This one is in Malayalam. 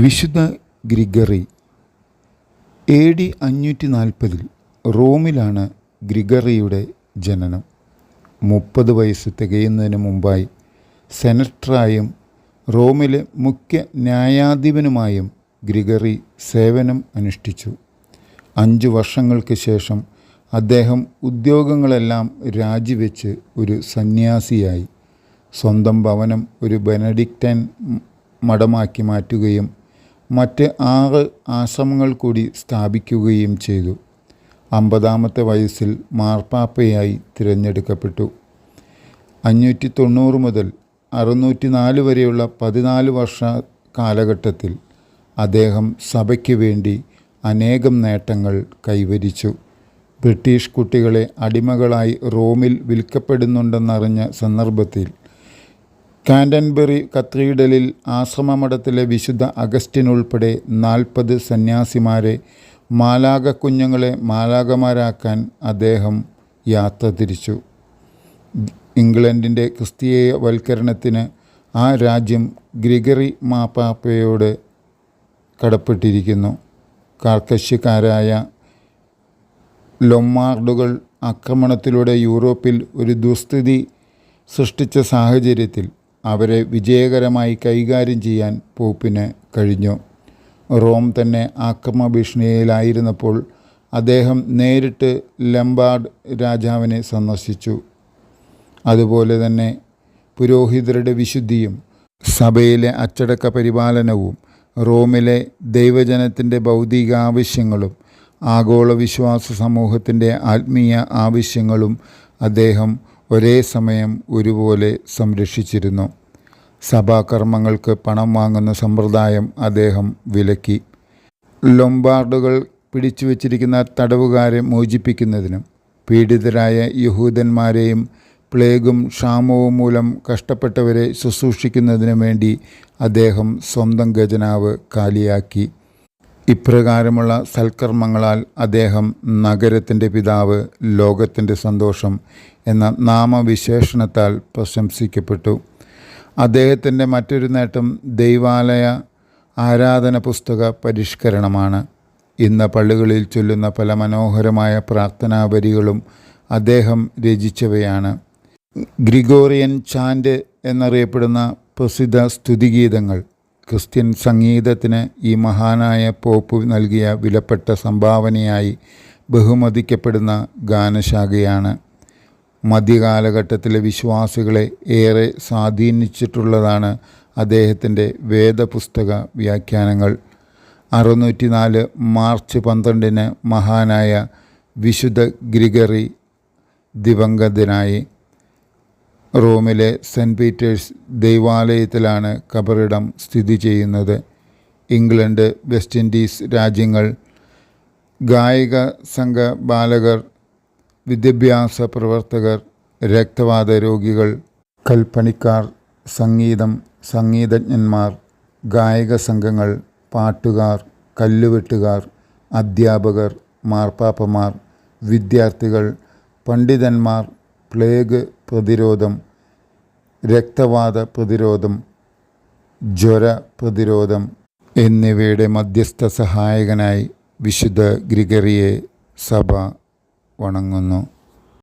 വിശുദ്ധ ഗ്രിഗറി എ ഡി അഞ്ഞൂറ്റി നാൽപ്പതിൽ റോമിലാണ് ഗ്രിഗറിയുടെ ജനനം. മുപ്പത് വയസ്സ് തികയുന്നതിന് മുമ്പായി സെനറ്ററായും റോമിലെ മുഖ്യ ന്യായാധിപനുമായും ഗ്രിഗറി സേവനം അനുഷ്ഠിച്ചു. അഞ്ചു വർഷങ്ങൾക്ക് ശേഷം അദ്ദേഹം ഉദ്യോഗങ്ങളെല്ലാം രാജിവെച്ച് ഒരു സന്യാസിയായി. സ്വന്തം ഭവനം ഒരു ബെനഡിക്റ്റൻ മഠമാക്കി മാറ്റുകയും മറ്റ് ആറ് ആശ്രമങ്ങൾ കൂടി സ്ഥാപിക്കുകയും ചെയ്തു. അമ്പതാമത്തെ വയസ്സിൽ മാർപ്പാപ്പയായി തിരഞ്ഞെടുക്കപ്പെട്ടു. അഞ്ഞൂറ്റി തൊണ്ണൂറ് മുതൽ അറുന്നൂറ്റി നാല് വരെയുള്ള പതിനാല് വർഷ കാലഘട്ടത്തിൽ അദ്ദേഹം സഭയ്ക്ക് വേണ്ടി അനേകം നേട്ടങ്ങൾ കൈവരിച്ചു. ബ്രിട്ടീഷ് കുട്ടികളെ അടിമകളായി റോമിൽ വിൽക്കപ്പെടുന്നുണ്ടെന്നറിഞ്ഞ സന്ദർഭത്തിൽ കാൻഡൻബറി കത്തീഡ്രലിൽ ആശ്രമമഠത്തിലെ വിശുദ്ധ അഗസ്റ്റിൻ ഉൾപ്പെടെ നാൽപ്പത് സന്യാസിമാരെ മാലാക കുഞ്ഞുങ്ങളെ മാലാകമാരാക്കാൻ അദ്ദേഹം യാത്ര തിരിച്ചു. ഇംഗ്ലണ്ടിന്റെ ക്രിസ്തീയവൽക്കരണത്തിന് ആ രാജ്യം ഗ്രിഗറി മാപ്പാപ്പയോട് കടപ്പെട്ടിരിക്കുന്നു. കാർക്കശ്യക്കാരായ ലൊമ്മാർഡുകൾ ആക്രമണത്തിലൂടെ യൂറോപ്പിൽ ഒരു ദുസ്ഥിതി സൃഷ്ടിച്ച സാഹചര്യത്തിൽ അവരെ വിജയകരമായി കൈകാര്യം ചെയ്യാൻ പോപ്പിന് കഴിഞ്ഞു. റോം തന്നെ ആക്രമ ഭീഷണിയിലായിരുന്നപ്പോൾ അദ്ദേഹം നേരിട്ട് ലംബാർഡ് രാജാവിനെ സന്ദർശിച്ചു. അതുപോലെ തന്നെ പുരോഹിതരുടെ വിശുദ്ധിയും സഭയിലെ അച്ചടക്ക പരിപാലനവും റോമിലെ ദൈവജനത്തിന്റെ ഭൗതിക ആവശ്യങ്ങളും ആഗോള വിശ്വാസ സമൂഹത്തിന്റെ ആത്മീയ ആവശ്യങ്ങളും അദ്ദേഹം ഒരേ സമയം ഒരുപോലെ സംരക്ഷിച്ചിരുന്നു. സഭാകർമ്മങ്ങൾക്ക് പണം വാങ്ങുന്ന സമ്പ്രദായം അദ്ദേഹം വിലക്കി. ലൊംബാർഡുകൾ പിടിച്ചു വച്ചിരിക്കുന്ന തടവുകാരെ മോചിപ്പിക്കുന്നതിനും പീഡിതരായ യഹൂദന്മാരെയും പ്ലേഗും ക്ഷാമവും മൂലം കഷ്ടപ്പെട്ടവരെ ശുശ്രൂഷിക്കുന്നതിനു വേണ്ടി അദ്ദേഹം സ്വന്തം ഖജനാവ് കാലിയാക്കി. ഇപ്രകാരമുള്ള സൽക്കർമ്മങ്ങളാൽ അദ്ദേഹം നഗരത്തിന്റെ പിതാവ് ലോകത്തിന്റെ സന്തോഷം എന്ന നാമവിശേഷണത്താൽ പ്രശംസിക്കപ്പെട്ടു. അദ്ദേഹത്തിന്റെ മറ്റൊരു നേട്ടം ദൈവാലയ ആരാധന പുസ്തക പരിഷ്കരണമാണ്. ഇന്ന് പള്ളികളിൽ ചൊല്ലുന്ന പല മനോഹരമായ പ്രാർത്ഥനാ വരികളും അദ്ദേഹം രചിച്ചവയാണ്. ഗ്രിഗോറിയൻ ചാൻഡ് എന്നറിയപ്പെടുന്ന പ്രസിദ്ധ സ്തുതിഗീതങ്ങൾ ക്രിസ്ത്യൻ സംഗീതത്തിന് ഈ മഹാനായ പോപ്പ് നൽകിയ വിലപ്പെട്ട സംഭാവനയായി ബഹുമതിക്കപ്പെടുന്ന ഗാനശാഖയാണ്. മധ്യകാലഘട്ടത്തിലെ വിശ്വാസികളെ ഏറെ സ്വാധീനിച്ചിട്ടുള്ളതാണ് അദ്ദേഹത്തിന്റെ വേദപുസ്തക വ്യാഖ്യാനങ്ങൾ. അറുന്നൂറ്റി നാല് മാർച്ച് പന്ത്രണ്ടിന് മഹാനായ വിശുദ്ധ ഗ്രിഗറി ദിവംഗതനായി റോമിലെ സെന്റ് പീറ്റേഴ്സ് ദൈവാലയത്തിലാണ് കബറിടം സ്ഥിതി ചെയ്യുന്നത്. ഇംഗ്ലണ്ട് വെസ്റ്റ് ഇൻഡീസ് രാജ്യങ്ങൾ ഗായിക സംഘ ബാലകർ വിദ്യാഭ്യാസ പ്രവർത്തകർ രക്തവാത രോഗികൾ കൽപ്പണിക്കാർ സംഗീതം സംഗീതജ്ഞന്മാർ ഗായക സംഘങ്ങൾ പാട്ടുകാർ കല്ലുവെട്ടുകാർ അധ്യാപകർ മാർപ്പാപ്പമാർ വിദ്യാർത്ഥികൾ പണ്ഡിതന്മാർ പ്ലേഗ് പ്രതിരോധം രക്തവാത പ്രതിരോധം ജ്വര പ്രതിരോധം എന്നിവയുടെ മധ്യസ്ഥ സഹായകനായി വിശുദ്ധ ഗ്രിഗറിയെ സഭ വണങ്ങുന്നു.